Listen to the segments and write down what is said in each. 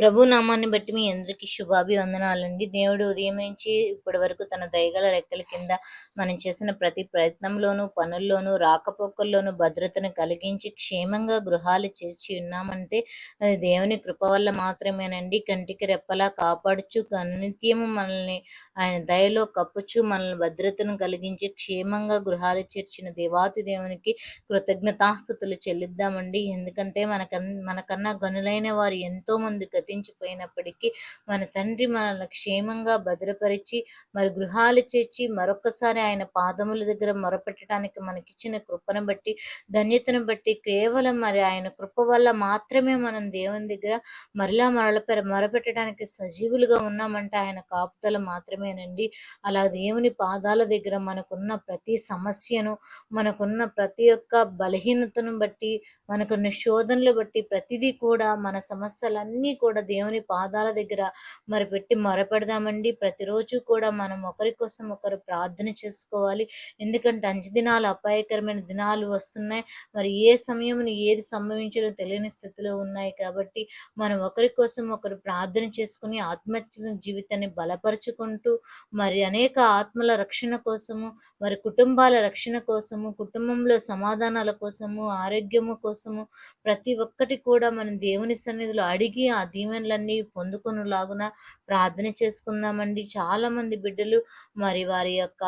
ప్రభు నామాన్ని బట్టి మీ అందరికీ శుభాభివందనాలండి. దేవుడు ఉదయం నుంచి ఇప్పటి వరకు తన దయగల రెక్కల కింద మనం చేసిన ప్రతి ప్రయత్నంలోనూ పనుల్లోనూ రాకపోకల్లోనూ భద్రతను కలిగించి క్షేమంగా గృహాలు చేర్చి ఉన్నామంటే అది దేవుని కృప వల్ల మాత్రమేనండి. కంటికి రెప్పలా కాపాడుచు కనిత్యము మనల్ని ఆయన దయలో కప్పుచు మనల్ని భద్రతను కలిగించి క్షేమంగా గృహాలు చేర్చిన దేవాతి దేవునికి కృతజ్ఞతాస్థుతులు చెల్లిద్దామండి. ఎందుకంటే మనకన్ మనకన్నా గనులైన వారు ఎంతో మంది గతించిపోయినప్పటికీ మన తండ్రి మనల్ని క్షేమంగా భద్రపరిచి మరి గృహాలు చేర్చి మరొకసారి ఆయన పాదముల దగ్గర మొరపెట్టడానికి మనకిచ్చిన కృపను బట్టి ధన్యతను బట్టి కేవలం మరి ఆయన కృప వల్ల మాత్రమే మనం దేవుని దగ్గర మరలా మరల మొరపెట్టడానికి సజీవులుగా ఉన్నామంటే ఆయన కాపుదల మాత్రమేనండి. అలా దేవుని పాదాల దగ్గర మనకున్న ప్రతి సమస్యను మనకున్న ప్రతి ఒక్క బలహీనతను బట్టి మనకున్న శోధనలు బట్టి ప్రతిదీ కూడా మన సమస్యలన్నీ కూడా కూడా దేవుని పాదాల దగ్గర మరి పెట్టి మొరపెడదామండి. ప్రతిరోజు కూడా మనం ఒకరి కోసం ఒకరు ప్రార్థన చేసుకోవాలి. ఎందుకంటే అంచు దినాలు అపాయకరమైన దినాలు వస్తున్నాయి. మరి ఏ సమయమును ఏది సంభవించాలో తెలియని స్థితిలో ఉన్నాయి కాబట్టి మనం ఒకరి కోసం ఒకరు ప్రార్థన చేసుకుని ఆత్మహత్య జీవితాన్ని బలపరుచుకుంటూ మరి అనేక ఆత్మల రక్షణ కోసము మరి కుటుంబాల రక్షణ కోసము కుటుంబంలో సమాధానాల కోసము ఆరోగ్యము కోసము ప్రతి ఒక్కటి కూడా మనం దేవుని సన్నిధిలో అడిగి ఆ దీవెనలన్నీ పొందుకునేలాగున ప్రార్థన చేసుకుందామండి. చాలామంది బిడ్డలు మరి వారి యొక్క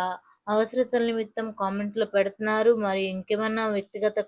అవసరతల నిమిత్తం కామెంట్లో పెడుతున్నారు. మరి ఇంకేమన్నా వ్యక్తిగత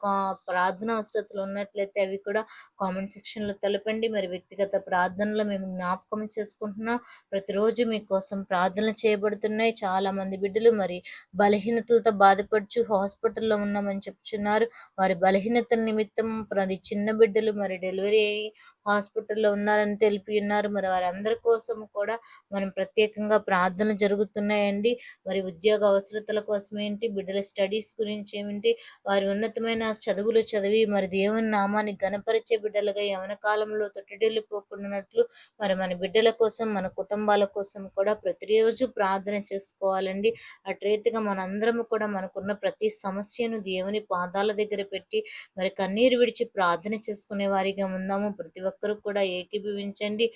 ప్రార్థన అవసరతలు ఉన్నట్లయితే అవి కూడా కామెంట్ సెక్షన్లో తెలపండి. మరి వ్యక్తిగత ప్రార్థనలు మేము జ్ఞాపకం చేసుకుంటున్నాం. ప్రతిరోజు మీకోసం ప్రార్థనలు చేయబడుతున్నాయి. చాలా మంది బిడ్డలు మరి బలహీనతలతో బాధపడుచు హాస్పిటల్లో ఉన్నామని చెప్తున్నారు వారి బలహీనతల నిమిత్తం మరి చిన్న బిడ్డలు మరి డెలివరీ అయ్యి హాస్పిటల్లో ఉన్నారని తెలిపి ఉన్నారు. మరి వారందరి కోసం కూడా మనం ప్రత్యేకంగా ప్రార్థన జరుగుతున్నాయండి. మరి ఉద్యోగ అవసరతల కోసం ఏంటి బిడ్డల స్టడీస్ గురించి ఏమిటి? వారి ఉన్నతమైన చదువులు చదివి మరి దేవుని నామాన్ని గణపరిచే బిడ్డలుగా యవన కాలంలో తొట్టిడెళ్ళిపోకున్నట్లు మరి మన బిడ్డల కోసం మన కుటుంబాల కోసం కూడా ప్రతిరోజు ప్రార్థన చేసుకోవాలండి. అట్రీతిగా మనందరము కూడా మనకున్న ప్రతి సమస్యను దేవుని పాదాల దగ్గర పెట్టి మరి కన్నీరు విడిచి ప్రార్థన చేసుకునే వారిగా ఉందాము. ప్రతి ఒక్క ఒక్కరూ కూడా ఏకీభవించండి.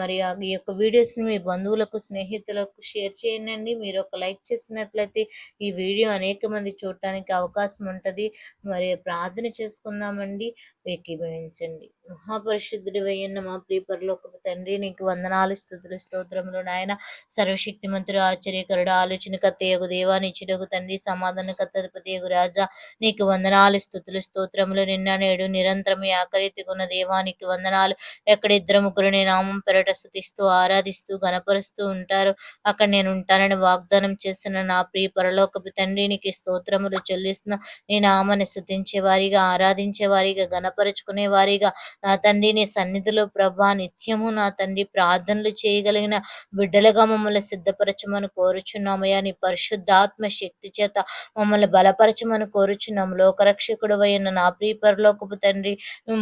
మరి ఈ యొక్క వీడియోస్ని మీ బంధువులకు స్నేహితులకు షేర్ చేయండి మీరు ఒక లైక్ చేసినట్లయితే ఈ వీడియో అనేక మంది చూడటానికి అవకాశం ఉంటుంది. మరి ప్రార్థన చేసుకుందామండి. ఏకీభవించండి. మహాపరిశుద్ధుడి అయ్యన్న మా ప్రియపరలోకపు తండ్రి నీకు వందనాలు స్థుతులు స్తోత్రములు నాయన. సర్వశక్తి మంత్రి ఆశ్చర్యకరుడు ఆలోచన కత్తయ్యగు దేవాని చిడగు తండ్రి సమాధాన కత్తపతియగు రాజా. నీకు వందనాలు స్థుతులు స్తోత్రములు నిన్న నేడు నిరంతరం ఆకరెత్తుకున్న దేవానికి వందనాలు. ఎక్కడ ఇద్దరు ముగ్గురు నామం పెరట స్థుతిస్తూ ఆరాధిస్తూ గనపరుస్తూ ఉంటారు. అక్కడ నేను ఉంటానని వాగ్దానం చేసిన నా ప్రియ పరలోకపు తండ్రి నీకు స్తోత్రములు చెల్లిస్తున్న నీ నామాన్ని స్థుతించే వారిగా ఆరాధించే వారిగా గనపరుచుకునే వారిగా నా తండ్రి నీ సన్నిధిలో ప్రభా నిత్యము నా తండ్రి ప్రార్థనలు చేయగలిగిన బిడ్డలుగా మమ్మల్ని సిద్ధపరచమని కోరుచున్నామయ్యా. నీ పరిశుద్ధాత్మ శక్తి చేత మమ్మల్ని బలపరచమని కోరుచున్నాము. లోకరక్షకుడు అయిన నా ప్రియపరలోకపు తండ్రి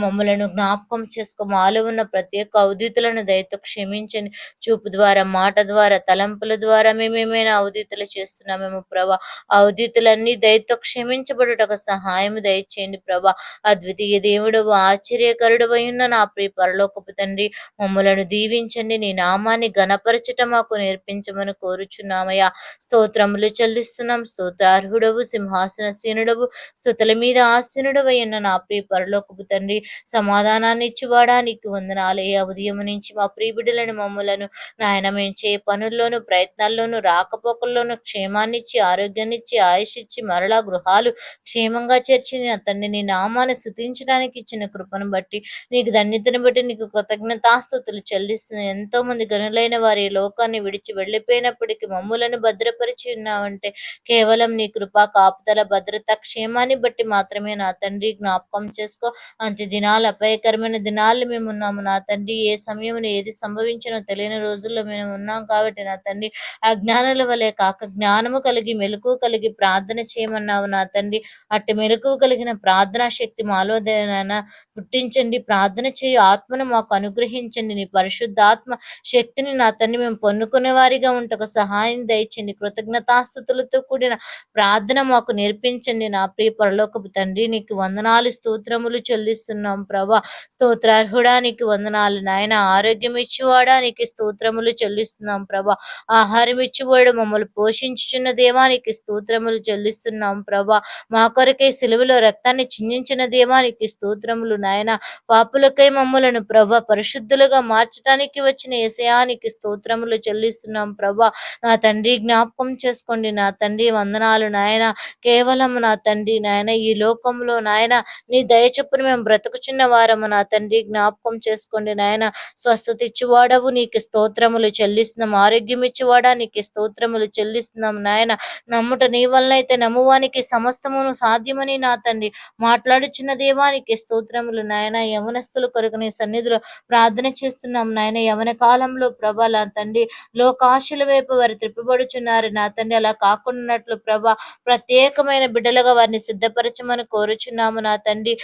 మమ్మలను జ్ఞాపకం చేసుకో. మాలో ఉన్న ప్రత్యేక అవధితులను దయతో క్షమించని చూపు ద్వారా మాట ద్వారా తలంపుల ద్వారా మేమేమైనా అవధితులు చేస్తున్నామేమో ప్రభా. అవధితులన్నీ దయతో క్షమించబడుటకు సహాయం దయచేయండి ప్రభా. అద్వితీయ దేవుడవు ఆశ్చర్యకరుడు ఉన్న నా ప్రియ పరలోకపు తండ్రి మమ్మలను దీవించండి. నీ నామాన్ని గణపరచట మాకు నేర్పించమని కోరుచున్నామయ్యా. స్తోత్రములు చెల్లిస్తున్నాం. స్తోత్రార్హుడవు సింహాసనసీనుడవు స్థుతుల మీద ఆసీనుడు ఉన్న నా ప్రియ పరలోకపు తండ్రి సమాధానాన్ని ఇచ్చివాడానికి వందనాలయ్యా ఉదయం నుంచి మా ప్రియ బిడ్డలను మమ్మలను నాయన మేము చే పనుల్లోనూ ప్రయత్నాల్లోనూ రాకపోకల్లోనూ క్షేమాన్నిచ్చి ఆరోగ్యాన్నిచ్చి ఆయుష్ ఇచ్చి మరలా గృహాలు క్షేమంగా చేర్చి తండ్రి నీ నామాన్ని స్థుతించడానికి ఇచ్చిన కృపను బట్టి నీకు ధన్యతను బట్టి నీకు కృతజ్ఞతాస్థుతులు చెల్లిస్తున్న ఎంతో మంది గనులైన వారి లోకాన్ని విడిచి వెళ్ళిపోయినప్పటికీ మమ్ములను భద్రపరిచి ఉన్నావంటే కేవలం నీ కృప కాపుదల భద్రత క్షేమాన్ని బట్టి మాత్రమే నా తండ్రి జ్ఞాపకం చేసుకో. అంత్య దినాలు అపాయకరమైన దినాలు మేము ఉన్నాము. నా తండ్రి ఏ సమయంలో ఏది సంభవించినో తెలియని రోజుల్లో మేము ఉన్నాం కాబట్టి నా తండ్రి అజ్ఞానుల వలె కాక జ్ఞానము కలిగి మెలకు కలిగి ప్రార్థన చేయమన్నావు నా తండ్రి. అట్టి మెలకు కలిగిన ప్రార్థనా శక్తి మాలో నాయన పుట్టించండి ప్రార్థన చేయు ఆత్మను మాకు అనుగ్రహించండి. నీ పరిశుద్ధాత్మ శక్తిని నా తండ్రి మేము పొన్నుకునే వారిగా ఉంటకు సహాయం దయచండి కృతజ్ఞతాస్థుతులతో కూడిన ప్రార్థన మాకు నేర్పించండి. నా ప్రియ పరలోకపు తండ్రి నీకు వందనాలు స్తోత్రములు చెల్లిస్తున్నాం ప్రభా. స్తోత్రార్హుడా నీకు వందనాలు నాయన. ఆరోగ్యం ఇచ్చేవాడా నీకు స్తోత్రములు చెల్లిస్తున్నాం ప్రభా. ఆహారం ఇచ్చివాడు మమ్మల్ని పోషించుచున్న దేవానికి స్తోత్రములు చెల్లిస్తున్నాం ప్రభా. మా కొరకే సిలువలో రక్తాన్ని చిందించిన దేవానికి స్తోత్రములు నాయన. పాపులకై మమ్మలను ప్రభా పరిశుద్ధులుగా మార్చడానికి వచ్చిన ఏసయానికి స్తోత్రములు చెల్లిస్తున్నాం ప్రభా. నా తండ్రి జ్ఞాపకం చేసుకోండి నా తండ్రి వందనాలు నాయన. కేవలం నా తండ్రి నాయన ఈ లోకంలో నాయన. నీ దయచొప్పున మేము బ్రతుకుచున్న వారము నా తండ్రి జ్ఞాపకం చేసుకోండి నాయన. స్వస్థత ఇచ్చువాడవు నీకు స్తోత్రములు చెల్లిస్తున్నాం. ఆరోగ్యం ఇచ్చివాడా నీకు స్తోత్రములు చెల్లిస్తున్నాం నాయన. నమ్ముట నీ వలన అయితే నమ్మువానికి సమస్తమును సాధ్యమని నా తండ్రి మాట్లాడుచున్న దేవానికి స్తోత్రములు నాయన. యవనస్తుల కొరకు నీ సన్నిధిలో ప్రార్థన చేస్తున్నాం నాయన. యవన కాలంలో ప్రభా నా తండ్రి లోకాశుల వైపు వారు త్రిప్పబడుచున్నారు. నా తండ్రి అలా కాకున్నట్లు ప్రభా ప్రత్యేకమైన బిడ్డలుగా వారిని సిద్ధపరచమని కోరుచున్నాము నా తండ్రి.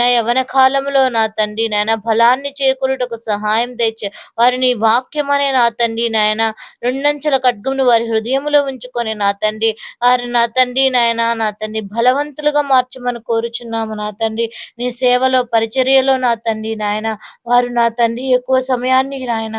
నా యవన కాలంలో నా తండ్రి నాయన బలాన్ని చేకూరుటకు సహాయం తెచ్చే వారిని వాక్యమనే నా తండ్రి నాయన రెండంచెల ఖడ్గమును వారి హృదయంలో ఉంచుకొని నా తండ్రి వారి నా తండ్రి నాయన నా తండ్రి బలవంతులుగా మార్చమని కోరుచున్నాము నా తండ్రి. నీ సేవలో పరిచర్యలో నా తండ్రి నాయన. వారు నా తండ్రి ఎక్కువ సమయాన్ని నాయన.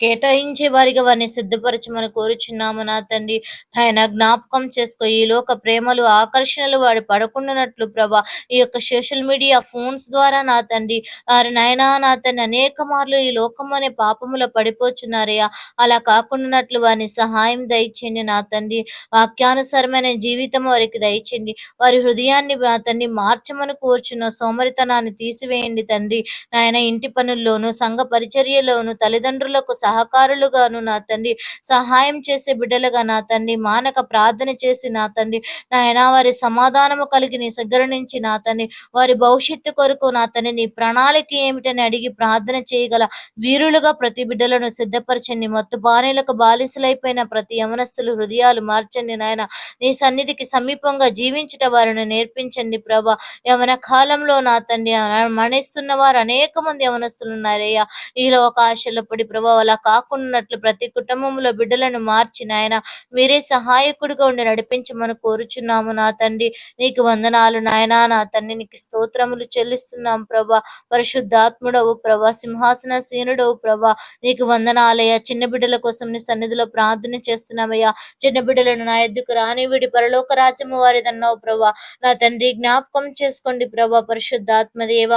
కేటాయించే వారిగా వారిని సిద్ధపరచమని కోరుచున్నాము నా తండ్రి. ఆయన జ్ఞాపకం చేసుకో ఈ లోక ప్రేమలు ఆకర్షణలు వాడు పడకుండానట్లు ప్రభా. ఈ యొక్క సోషల్ మీడియా ఫోన్స్ ద్వారా నా తండ్రి. వారి నాయనా నా తండ్రి అనేక మార్లు ఈ లోకం అనే పాపములో పడిపోచున్నారయ్యా. అలా కాకుండానట్లు వారిని సహాయం దయచేయండి నా తండ్రి. వాక్యానుసారమైన జీవితం వారికి దయచేయండి. వారి హృదయాన్ని నా తండ్రి మార్చమని కోరుచున్న సోమరితనాన్ని తీసివేయండి తండ్రి. నాయన ఇంటి పనుల్లోనూ సంఘ పరిచర్యలోను తల్లిదండ్రులకు సహకారులుగాను నా తండ్రి సహాయం చేసే బిడ్డలుగా నా తండ్రి మానక ప్రార్థన చేసి నా తండ్రి నాయన వారి సమాధానము కలిగి నీ దగ్గర నుంచి నా తండ్రి వారి భవిష్యత్తు కొరకు నా తండ్రి నీ ప్రణాళిక ఏమిటని అడిగి ప్రార్థన చేయగల వీరులుగా ప్రతి బిడ్డలను సిద్ధపరచండి. మత్తు బాణీలకు బాలిసలైపోయిన ప్రతి యమనస్తులు హృదయాలు మార్చండి నాయన. నీ సన్నిధికి సమీపంగా జీవించుట వారిని నేర్పించండి ప్రభా. యవన కాలంలో నా తండ్రి మరణిస్తున్న వారు అనేక మంది యవనస్తులు ఉన్నారయ్యా. ఈలో ఒక ఆశలు పడి ప్రభా అలా కాకున్నట్లు ప్రతి కుటుంబంలో బిడ్డలను మార్చి నాయన మీరే సహాయకుడిగా ఉండి నడిపించమని కోరుచున్నాము నా తండ్రి. నీకు వందనాలు నాయనా. నా తండ్రి నీకు స్తోత్రములు చెల్లిస్తున్నాం ప్రభా. పరిశుద్ధాత్ముడవు ప్రభా. సింహాసన సీనుడవు ప్రభా. నీకు వందనాలయ్యా. చిన్న బిడ్డల కోసం నీ సన్నిధిలో ప్రార్థన చేస్తున్నామయ్యా. చిన్న బిడ్డలను నా ఎద్దుకు రానివిడి పరలోక రాజ్యము వారిదన్నావు ప్రభా. నా తండ్రి జ్ఞాపకం చేసుకోండి ప్రభా. పరిశుద్ధాత్మ దేవ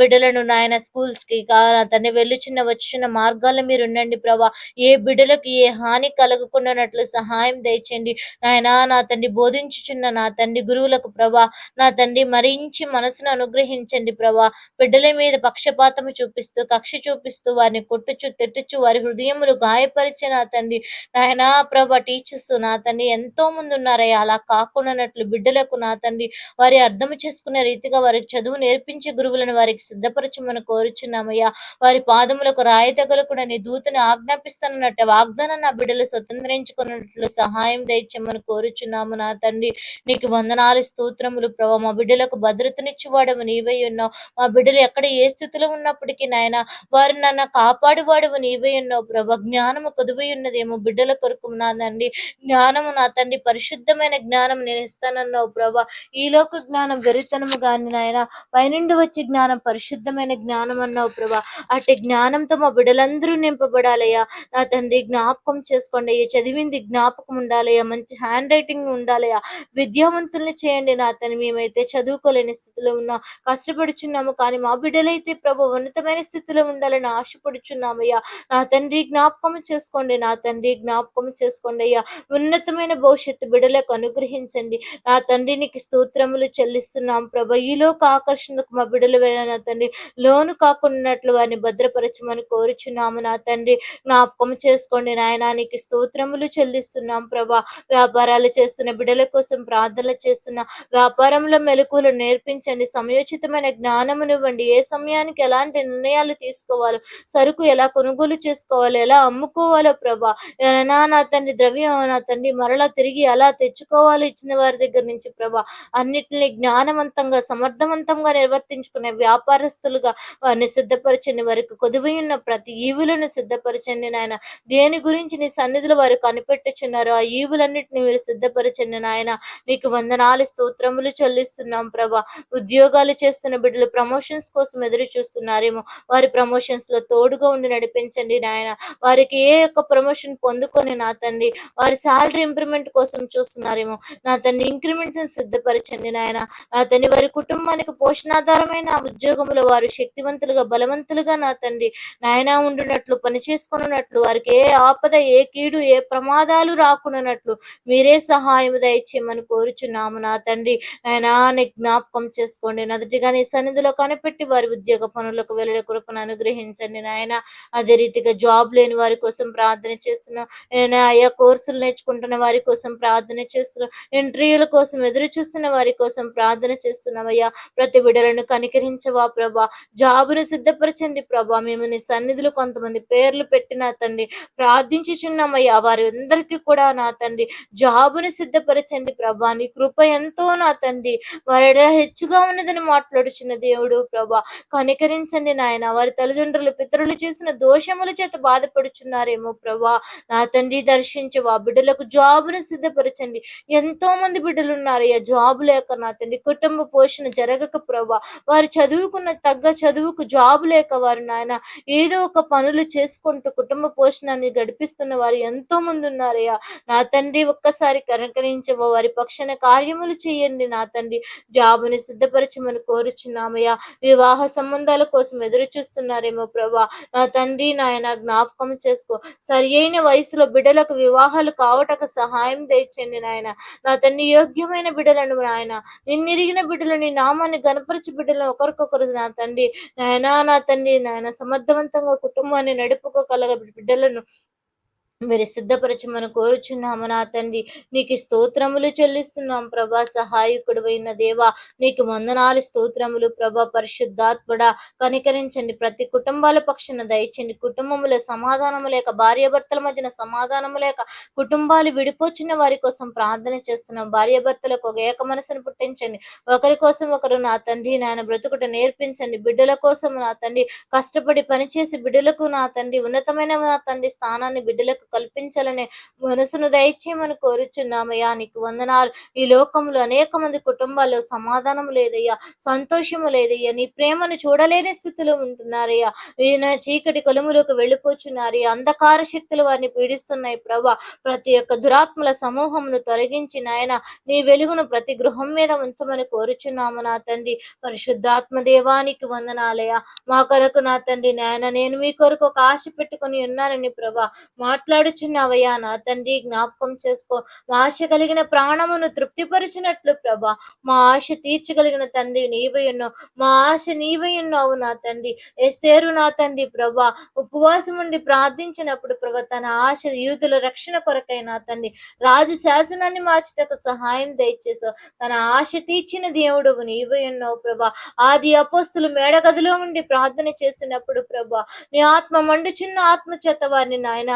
బిడ్డలను నాయన స్కూల్స్కి నా తండ్రి వెళ్ళుచున్న మార్గాలు మార్గాల్లో మీరు ఉండండి ప్రభా. ఏ బిడ్డలకు ఏ హాని కలగకుండానట్లు సహాయం దయచేయండి. నాయనా నా తండ్రి బోధించుచున్న నా తండ్రి గురువులకు ప్రభా నా తండ్రి మరించి మనసును అనుగ్రహించండి ప్రభా. బిడ్డల మీద పక్షపాతము చూపిస్తూ కక్ష చూపిస్తూ వారిని కొట్టుచు తిట్టుచు వారి హృదయములు గాయపరిచే నా తండ్రి. నాయనా ప్రభా టీచర్స్ నా తండ్రి ఎంతో మంది ఉన్నారయ్యా. అలా కాకుండానట్లు బిడ్డలకు నా తండ్రి వారి అర్థం చేసుకునే రీతిగా వారికి చదువు నేర్పించే గురువులను వారికి సిద్ధపరచమని కోరుచున్నామయ్యా. వారి పాదములకు రాయి తగలకుండా నీ దూతను ఆజ్ఞాపిస్తానన్నట్టు వాగ్దానం నా బిడ్డలు స్వతంత్రించుకున్నట్లు సహాయం దయచేయమని కోరుచున్నాము నా తండ్రి. నీకు వందనాలు స్తోత్రములు ప్రభా. మా బిడ్డలకు భద్రతనిచ్చేవాడవు నీవై ఉన్నావు. మా బిడ్డలు ఎక్కడ ఏ స్థితిలో ఉన్నప్పటికీ నాయన వారు నన్ను కాపాడువాడవు నీవై ఉన్నావు ప్రభా. జ్ఞానము కొదువై ఉన్నదేమో బిడ్డల కొరకు నా తండ్రి. జ్ఞానము నా తండ్రి పరిశుద్ధమైన జ్ఞానం నేను ఇస్తానన్నావు ప్రభా. ఈ లోక జ్ఞానం వెరితనము కానీ నాయన పైనుండి వచ్చే జ్ఞానం పరిశుద్ధమైన జ్ఞానం అన్నావు ప్రభా. అట్టి జ్ఞానంతో మా బిడ్డలందరూ నింపబడాలయ్యా నా తండ్రి జ్ఞాపకం చేసుకోండి అయ్యా చదివింది జ్ఞాపకం ఉండాలయ్యా. మంచి హ్యాండ్ రైటింగ్ ఉండాలయ్యా. విద్యావంతుల్ని చేయండి నా తండ్రి మేమైతే చదువుకోలేని స్థితిలో ఉన్నాం. కష్టపడుచున్నాము కానీ మా బిడ్డలైతే ప్రభు ఉన్నతమైన స్థితిలో ఉండాలని ఆశపడుచున్నామయ్యా. నా తండ్రి జ్ఞాపకం చేసుకోండి. నా తండ్రి జ్ఞాపకం చేసుకోండి అయ్యా ఉన్నతమైన భవిష్యత్తు బిడ్డలకు అనుగ్రహించండి. నా తండ్రి నీకు స్తోత్రములు చెల్లిస్తున్నాం. ప్రభ ఈలోక ఆకర్షణకు మా బిడ్డలు వెళ్ళిన తండ్రి. లోను కాకుండా వారిని భద్రపరచమని కోరుచున్నాము. నా తండ్రి జ్ఞాపకం చేసుకోండి నాయన. నీకు స్తోత్రములు చెల్లిస్తున్నాం ప్రభా. వ్యాపారాలు చేస్తున్న బిడ్డల కోసం ప్రార్థనలు చేస్తున్న వ్యాపారంలో మెలకువలు నేర్పించండి. సమయోచితమైన జ్ఞానమునివ్వండి. ఏ సమయానికి ఎలాంటి నిర్ణయాలు తీసుకోవాలో సరుకు ఎలా కొనుగోలు చేసుకోవాలో ఎలా అమ్ముకోవాలో ప్రభా. నా నా తండ్రి ద్రవ్యం నా తండ్రి మరలా తిరిగి ఎలా తెచ్చుకోవాలో ఇచ్చిన వారి దగ్గర నుంచి ప్రభా. అన్నిటిని జ్ఞానవంతంగా సమర్థవంతంగా నిర్వర్తించుకునే వ్యాపారస్తులుగా వారిని సిద్ధపరచని వారికి కొదువై ఉన్న ప్రతి ఈవులను సిద్ధపరచండి నాయన. దేని గురించి నీ సన్నిధిలో వారు కనిపెట్టుచున్నారు ఆ ఈవులన్నిటిని మీరు సిద్ధపరచండి నాయన. నీకు వందనాలు స్తోత్రములు చెల్లిస్తున్నాం ప్రభా. ఉద్యోగాలు చేస్తున్న బిడ్డలు ప్రమోషన్స్ కోసం ఎదురు చూస్తున్నారేమో. వారి ప్రమోషన్స్లో తోడుగా ఉండి నడిపించండి నాయన. వారికి ఏ యొక్క ప్రమోషన్ పొందుకొని నా తండ్రి వారి శాలరీ ఇంప్రూవ్మెంట్ కోసం చూస్తున్నారేమో. నా తండ్రి ఇంక్రిమెంట్స్ సిద్ధపరచండి నాయన. నా తండ్రి వారి కుటుంబానికి పోషణాధారమైన ఉద్యోగంలో వారు శక్తివంతులుగా బలవంతులుగా నా తండ్రి నాయన ఉండునట్లు పని చేసుకున్నట్లు వారికి ఏ ఆపద ఏ కీడు ఏ ప్రమాదాలు రాకున్నట్లు మీరే సహాయం దయచేయమని కోరుచున్నాము నా తండ్రి. ఆయన జ్ఞాపకం చేసుకోండి. నదుటిగా నీ సన్నిధిలో కనిపెట్టి వారి ఉద్యోగ పనులకు వెళ్ళే కృపను అనుగ్రహించండి నాయన. అదే రీతిగా జాబ్ లేని వారి కోసం ప్రార్థన చేస్తున్నాం నేను ఆయా కోర్సులు నేర్చుకుంటున్న వారి కోసం ప్రార్థన చేస్తున్నాం ఇంటర్వ్యూల కోసం ఎదురు చూస్తున్న వారి కోసం ప్రార్థన చేస్తున్నాం అయ్యా. ప్రతి బిడలను కనికరించవా ప్రభా? జాబును సిద్ధపరచండి ప్రభా. మేము నీ సన్నిధిలో కొంతమంది పేర్లు పెట్టిన తండ్రి ప్రార్థించుచున్నామయ్యా వారి అందరికీ కూడా నా తండ్రి జాబుని సిద్ధపరచండి ప్రభా నీ కృప ఎంతో నా తండ్రి వారి హెచ్చుగా ఉన్నదని మాట్లాడుచున్న దేవుడు ప్రభా కనికరించండి నాయన. వారి తల్లిదండ్రులు పితరులు చేసిన దోషముల చేత బాధపడుచున్నారేమో ప్రభా. నా తండ్రి దర్శించి ఆ బిడ్డలకు జాబును సిద్ధపరచండి. ఎంతో మంది బిడ్డలు ఉన్నారయ్యా జాబు లేక నా తండ్రి కుటుంబ పోషణ జరగక ప్రభా వారు చదువుకున్న తగ్గ చదువుకు జాబు లేక వారు నాయన ఏదో ఒక పనులు చేసుకుంటూ కుటుంబ పోషణాన్ని గడిపిస్తున్న వారు ఎంతో మంది ఉన్నారయ్యా. నా తండ్రి ఒక్కసారి కనకరించవ వారి పక్షాన కార్యములు చేయండి నా తండ్రి. జాబుని సిద్ధపరచమని కోరుచున్నామయ్యా. వివాహ సంబంధాల కోసం ఎదురు చూస్తున్నారేమో ప్రభా. నా తండ్రి నాయన జ్ఞాపకం చేసుకో. సరి అయిన వయసులో బిడ్డలకు వివాహాలు కావటకు సహాయం తెచ్చండి నాయన. నా తండ్రి యోగ్యమైన బిడ్డలను నాయన. నిన్నెరిగిన బిడ్డలు నామాన్ని గణపరిచి బిడ్డలను ఒకరికొకరు నా తండ్రి. నాయనా నా తండ్రి నాయన సమర్థవంతంగా కుటుంబాన్ని నడుపుకోగలగ బిడ్డలను మీరు సిద్ధపరచమని కోరుచున్నాము నా తండ్రి. నీకు స్తోత్రములు చెల్లిస్తున్నాం ప్రభా. సహాయకుడు అయిన దేవా నీకు వందనాలు స్తోత్రములు ప్రభా. పరిశుద్ధాత్మడ కనికరించండి. ప్రతి కుటుంబాల పక్షాన దయచండి కుటుంబములో సమాధానము లేక భార్యాభర్తల మధ్యన సమాధానము లేక కుటుంబాలు విడిపోచిన వారి కోసం ప్రార్థన చేస్తున్నాం. భార్యాభర్తలకు ఒక ఏక మనసును పుట్టించండి. ఒకరి కోసం ఒకరు నా తండ్రి నాయన బ్రతుకుట నేర్పించండి. బిడ్డల కోసం నా తండ్రి కష్టపడి పనిచేసి బిడ్డలకు నా తండ్రి ఉన్నతమైన నా తండ్రి స్థానాన్ని బిడ్డలకు కల్పించాలనే మనసును దయచేయమని కోరుచున్నామయ్యా. నీకు వందనాలు. ఈ లోకంలో అనేక మంది కుటుంబాల్లో సమాధానం లేదయ్యా. సంతోషము లేదయ్యా. నీ ప్రేమను చూడలేని స్థితిలో ఉంటున్నారయ్యా. ఈయన చీకటి కొలుములోకి వెళ్ళిపోచున్నారు అంధకార శక్తులు వారిని పీడిస్తున్నాయి ప్రభా. ప్రతి ఒక్క దురాత్మల సమూహమును తొలగించి నాయన నీ వెలుగును ప్రతి గృహం మీద ఉంచమని కోరుచున్నాము నా తండ్రి. పరిశుద్ధాత్మ దేవానికి వందనాలయ మా కొరకు నా తండ్రి నాయన నేను మీ కొరకు ఒక ఆశ పెట్టుకొని ఉన్నానని ప్రభా మాట్లాడుచున్నావయ్యా నా తండ్రి జ్ఞాపకం చేసుకో. మా ఆశ కలిగిన ప్రాణమును తృప్తిపరిచినట్లు ప్రభా. మా ఆశ తీర్చగలిగిన తండ్రి నీవై ఉన్నావు మా ఆశ నీవై ఉన్నావు నా తండ్రి. ఎస్తేరు నా తండ్రి ప్రభా. ఉపవాసం ఉండి ప్రార్థించినప్పుడు ప్రభా తన ఆశ యూతుల రక్షణ కొరకై నా తండ్రి. రాజు శాసనాన్ని మార్చుటకు సహాయం దయచేసావు తన ఆశ తీర్చిన దేవుడు నీవై ఉన్నావు ప్రభా. ఆది అపోస్తులు మేడగదిలో ఉండి ప్రార్థన చేసినప్పుడు ప్రభా నీ ఆత్మ మండుచున్న ఆత్మ చేత వారిని నాయన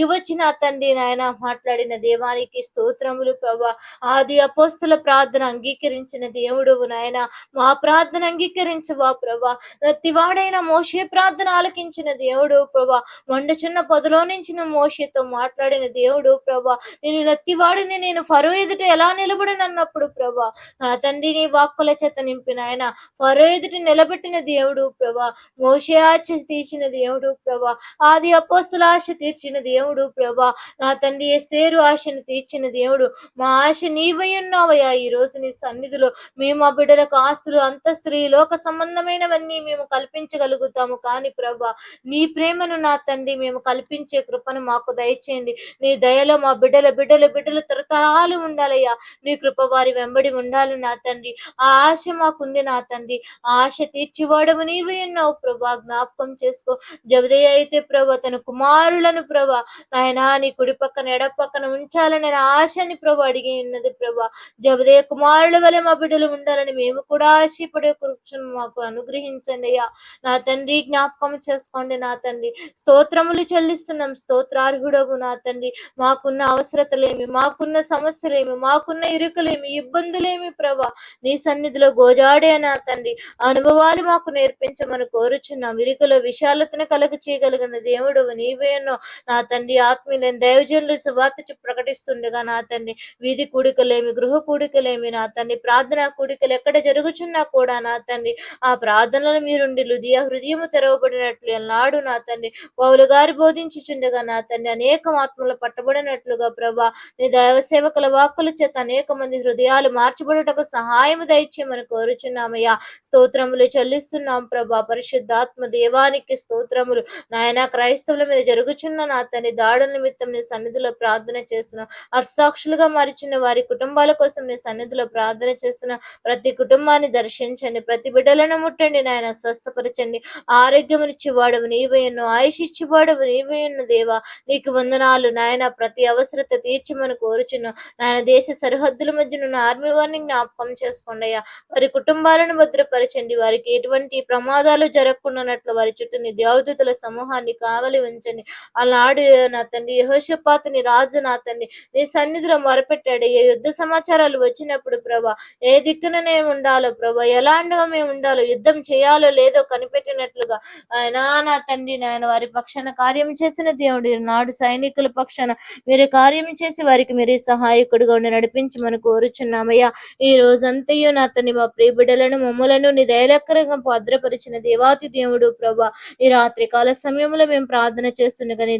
దిగివచ్చిన తండ్రి నాయన మాట్లాడిన దేవానికి స్తోత్రములు ప్రభా. ఆది అపోస్తుల ప్రార్థన అంగీకరించిన దేవుడు నాయన. మా ప్రార్థన అంగీకరించవా ప్రభా. నత్తివాడైన మోషే ప్రార్థన ఆలకించిన దేవుడు ప్రభా. వండచున్న పొదలో నుంచి మోషేతో మాట్లాడిన దేవుడు ప్రభా. నేను నత్తివాడిని నేను ఫరో ఎదుట ఎలా నిలబడనన్నప్పుడు ప్రభా. నా తండ్రి నీ వాక్కుల చేత నింపిన ఆయన ఫరో ఎదుట నిలబెట్టిన దేవుడు ప్రభా. మోషే ఆశ తీర్చిన దేవుడు ప్రభా. ఆది అపోస్తుల ఆశ తీర్చిన దేవుడు దేవుడు ప్రభా. నా తండ్రి ఎస్తేరు ఆశను తీర్చిన దేవుడు. మా ఆశ నీవై ఉన్నావయ్యా. ఈ రోజు నీ సన్నిధిలో మేము మా బిడ్డలకు ఆస్తులు అంతస్తులు ఈ లోక సంబంధమైనవన్నీ మేము కల్పించగలుగుతాము. కానీ ప్రభా నీ ప్రేమను నా తండ్రి మేము కల్పించే కృపను మాకు దయచేయండి. నీ దయలో మా బిడ్డల బిడ్డల బిడ్డలు తరతరాలు ఉండాలయ్యా. నీ కృప వారి వెంబడి ఉండాలి నా తండ్రి. ఆ ఆశ మాకుంది నా తండ్రి. ఆ ఆశ తీర్చివాడవు నీవే ఉన్నావు ప్రభా. జ్ఞాపకం చేసుకో. జబదయ్య అయితే ప్రభా తన కుమారులను ప్రభా నాయనా నీ కుడి పక్కన ఎడ పక్కన ఉంచాలని నా ఆశని ప్రభు అడిగి ఉన్నది ప్రభా. జబదయ కుమారుల వలె మా బిడ్డలు ఉండాలని మేము కూడా ఆశపడే కృక్షను మాకు అనుగ్రహించండి అయ్యా. నా తండ్రి జ్ఞాపకం చేసుకోండి నా తండ్రి. స్తోత్రములు చెల్లిస్తున్నాం స్తోత్రార్హుడవు నా తండ్రి. మాకున్న అవసరతలేమి మాకున్న సమస్యలేమి మాకున్న ఇరుకలేమి ఇబ్బందులేమి ప్రభా. నీ సన్నిధిలో గోజాడే నా తండ్రి. అనుభవాలు మాకు నేర్పించమని కోరుచున్నాం. ఇరుకలో విశాలతను కలుగ చేయగలిగిన దేవుడు నీవేనో నా తండ్రి. ఆత్మీయులైన దైవజనులు సువార్త ప్రకటిస్తుండగా నా తండ్రి వీధి కూడికలేమి గృహ కూడికలేమి నా తండ్రి ప్రార్థన కూడికలు ఎక్కడ జరుగుచున్నా కూడా నా తండ్రి ఆ ప్రార్థనలు మీరుండి హృదయ హృదయము తెరవబడినట్లు నాడు నా తండ్రి పౌలు గారి బోధించుచుండగా నా తండ్రి అనేక ఆత్మలు పట్టబడినట్లుగా ప్రభా నీ దైవ సేవకుల వాక్కుల చేత అనేక మంది హృదయాలు మార్చబడుటకు సహాయం దయచేయమని కోరుచున్నామయ్యా. స్తోత్రములు చెల్లిస్తున్నాం ప్రభా పరిశుద్ధాత్మ దేవానికి స్తోత్రములు. నాయన క్రైస్తవుల మీద జరుగుచున్న నా తండ్రి దాడుల నిమిత్తం నీ సన్నిధిలో ప్రార్థన చేస్తున్న. అత్సాక్షులుగా మరిచిన వారి కుటుంబాల కోసం నీ సన్నిధిలో ప్రార్థన చేస్తున్న. ప్రతి కుటుంబాన్ని దర్శించండి. ప్రతి బిడ్డలను ముట్టండి. నాయన స్వస్థపరచండి. ఆరోగ్యమునిచ్చి వాడవు. నీవేయను ఆయుష్ ఇచ్చివాడవు నీవేయను దేవా. నీకు వందనాలు. నాయన ప్రతి అవసరత తీర్చమని కోరుచున్నాం. నాయన దేశ సరిహద్దుల మధ్య ఉన్న ఆర్మీ వారిని జ్ఞాపకం చేసుకోండి అయ్యా. వారి కుటుంబాలను భద్రపరచండి. వారికి ఎటువంటి ప్రమాదాలు జరగకుండానట్లు వారి చుట్టూ నీ దేవదూతుల సమూహాన్ని కావలి ఉంచండి. ఆనాడు నా తండ్రి యహోషపాతని రాజు నా తండ్రి నీ సన్నిధిలో మొరపెట్టాడు. ఏ యుద్ధ సమాచారాలు వచ్చినప్పుడు ప్రభా ఏ దిక్కుననే ఉండాలో ప్రభా ఎలాంటిగా మేము ఉండాలో యుద్ధం చేయాలో లేదో కనిపెట్టినట్లుగా ఆయన నా తండ్రి నాయన వారి పక్షాన కార్యం చేసిన దేవుడు. నాడు సైనికుల పక్షాన మీరు కార్యం చేసి వారికి మీరే సహాయకుడిగా ఉండి నడిపించి మనం కోరుచున్నామయ్యా. ఈ రోజంతయు నా తండ్రి మా ప్రియ బిడ్డలను మమ్మలను నీ దయలక్కరంగా భద్రపరిచిన దేవాతి దేవుడు ప్రభా ఈ రాత్రి కాల సమయంలో మేము ప్రార్థన చేస్తుండగా నీ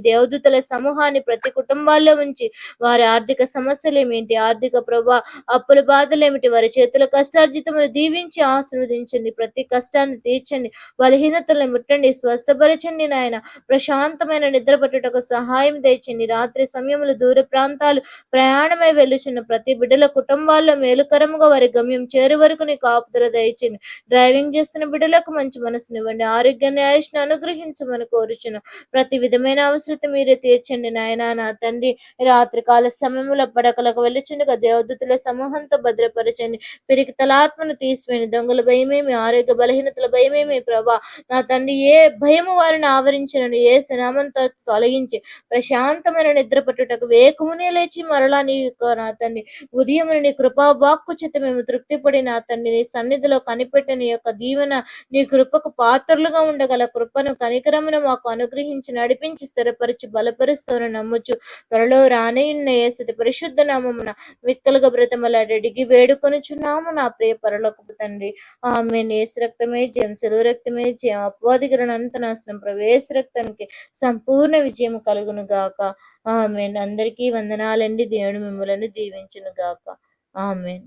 దేవదూతల సమూహాన్ని ప్రతి కుటుంబాల్లో ఉంచి వారి ఆర్థిక సమస్యలు ఏమిటి ఆర్థిక ప్రభా అప్పుల బాధలేమిటి? వారి చేతుల కష్టార్జితమును దీవించి ఆశీర్వదించండి. ప్రతి కష్టాన్ని తీర్చండి. బలహీనతలను ముట్టండి. స్వస్థపరచండి నాయన. ప్రశాంతమైన నిద్ర పట్టుటకు సహాయం తెచ్చండి రాత్రి సమయంలో దూర ప్రాంతాలు ప్రయాణమై వెళ్ళుచున్న ప్రతి బిడ్డల కుటుంబాల్లో మేలుకరముగా వారి గమ్యం చేరు వరకు నీకు ఆపుదల దయచండి. డ్రైవింగ్ చేస్తున్న బిడ్డలకు మంచి మనసునివ్వండి. ఆరోగ్యాన్ని ఆయుష్ను అనుగ్రహించమని కోరుచును ప్రతి విధమైన అవసరత మీరే తీర్చండి నాయన. నా తండ్రి రాత్రికాల సమయంలో పడకలకు వెళ్ళుచుండగా దేవదూతుల సమూహంతో భద్రపరచండి. పిరికి తలాత్మను తీసివేయండి. దొంగల భయమేమి? ఆరోగ్య బలహీనతల భయమేమి? ప్రభా నా తండ్రి ఏ భయము వారిని ఆవరించినను? ఏ స్నామంతో తొలగించి ప్రశాంతమైన నిద్ర పట్టుటకు వేకుమునే లేచి మరలా నీ నా తండ్రి ఉదయం నీ కృపా వాక్కు చేత మేము తృప్తిపడి నా తండ్రి నీ సన్నిధిలో కనిపెట్టిన నీ యొక్క దీవెన నీ కృపకు పాత్రలుగా ఉండగల కృపను కనికరమును మాకు అనుగ్రహించి నడిపించి స్థిరపరిచి బల బలపరుస్తాను నమ్ముచు త్వరలో రానయున్న ఏసతి పరిశుద్ధ నామమున విక్కలుగా బ్రతమలాడడిగి వేడుకొనుచున్నాము నా ప్రియ పరలోకపు తండ్రి. ఆమె నేసు రక్తమే జయం సెలవు రక్తమే జయం. అపవాదికరణ అంత నాశనం ప్రవేశ రక్తానికి సంపూర్ణ విజయం కలుగును గాక. ఆమెన్. అందరికీ వందనాలండి. దేవుడు మిమ్మలను దీవించును గాక. ఆమెన్.